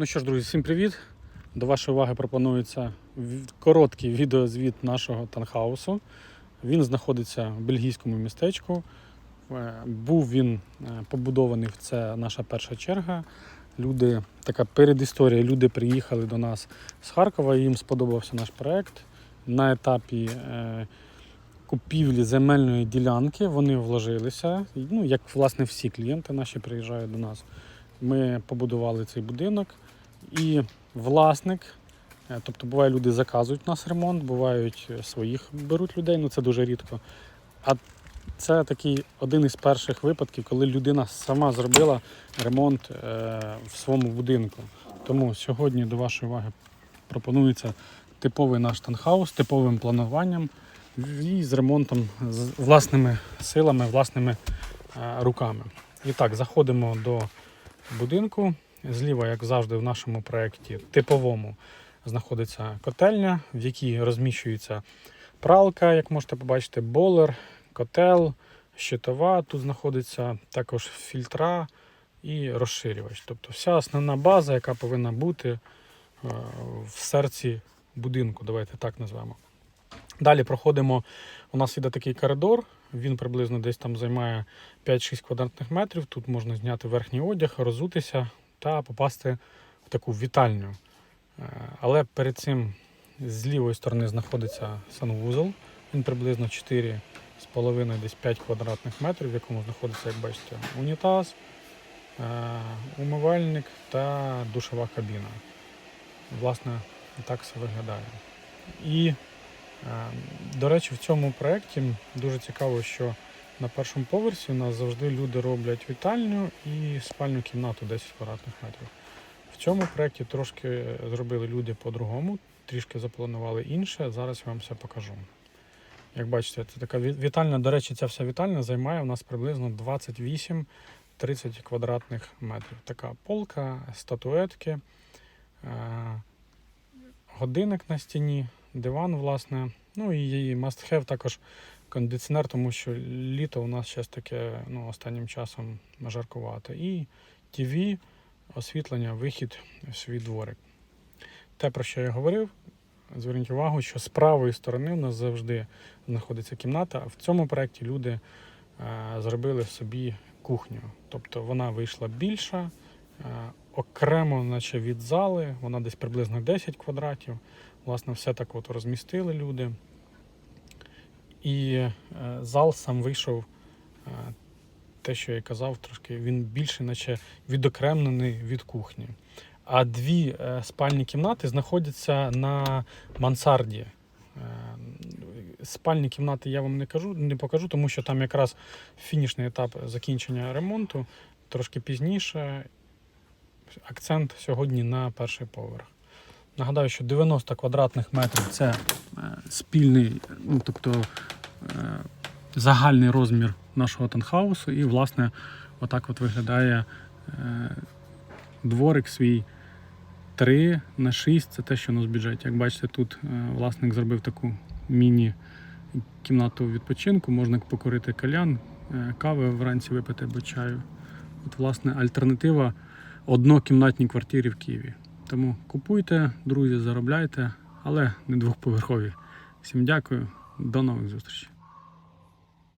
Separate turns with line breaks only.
Ну що ж, друзі, всім привіт! До вашої уваги пропонується короткий відеозвіт нашого танхаусу. Він знаходиться в бельгійському містечку. Е, Був він е, побудований, це наша перша черга. Люди, така передісторія, люди приїхали до нас з Харкова, їм сподобався наш проект. На етапі е, купівлі земельної ділянки вони вложилися. Ну, як власне всі клієнти наші приїжджають до нас. Ми побудували цей будинок, і власник, е, тобто буває, люди заказують у нас ремонт, бувають е, своїх беруть людей, ну це дуже рідко. А це такий один із перших випадків, коли людина сама зробила ремонт е, в своєму будинку. Тому сьогодні до вашої уваги пропонується типовий наш танхаус, типовим плануванням і з ремонтом з власними силами, власними руками. І так, заходимо до будинку. Зліва, як завжди, в нашому проєкті типовому знаходиться котельня, в якій розміщується пралка, як можете побачити, болер, котел, щитова. Тут знаходиться також фільтра і розширювач. Тобто вся основна база, яка повинна бути е, в серці будинку, давайте так назвемо. Далі проходимо. У нас іде такий коридор, він приблизно десь там займає 5-6 квадратних метрів. Тут можна зняти верхній одяг, розутися та попасти в таку вітальню. Е, Але перед цим з лівої сторони знаходиться санвузол. Він приблизно 4,5 десь 5 квадратних метрів, в якому знаходиться, як бачите, унітаз, е, умивальник та душова кабіна. Власне, так все виглядає. І, е, до речі, в цьому проєкті дуже цікаво, що на першому поверсі у нас завжди люди роблять вітальню і спальню кімнату 10 квадратних метрів. В цьому проєкті трошки зробили люди по-другому, трішки запланували інше. Зараз я вам все покажу. Як бачите, це така ві- вітальня. До речі, ця вся вітальня займає у нас приблизно 28-30 квадратних метрів. Така полка, статуетки, е, годинник на стіні, диван, власне. Ну і її must have також кондиціонер, тому що літо у нас зараз таке ну, останнім часом жаркувато. І ТВ, освітлення, вихід в свій дворик. Те, про що я говорив, зверніть увагу, що з правої сторони у нас завжди знаходиться кімната, а в цьому проєкті люди е, зробили собі кухню. Тобто вона вийшла більша, е, окремо, наче від зали, вона десь приблизно 10 квадратів. Власне, все так от розмістили люди. І е, зал сам вийшов, е, те, що я казав, трошки він більше, наче відокремлений від кухні. А дві е, спальні кімнати знаходяться на мансарді. Спальні кімнати я вам не кажу, не покажу, тому що там якраз фінішний етап закінчення ремонту, трошки пізніше. Акцент сьогодні на перший поверх. Нагадаю, що 90 квадратних метрів це е, спільний, ну тобто е, загальний розмір нашого танхаусу. І, власне, отак от виглядає е, дворик свій 3 на 6 це те, що у нас в бюджеті. Як бачите, тут власник зробив таку міні-кімнату відпочинку, можна покорити калян, кави вранці випити або чаю. От, власне, альтернатива однокімнатній квартирі в Києві. Тому купуйте, друзі, заробляйте, але не двохповерхові. Всім дякую, до нових зустрічей.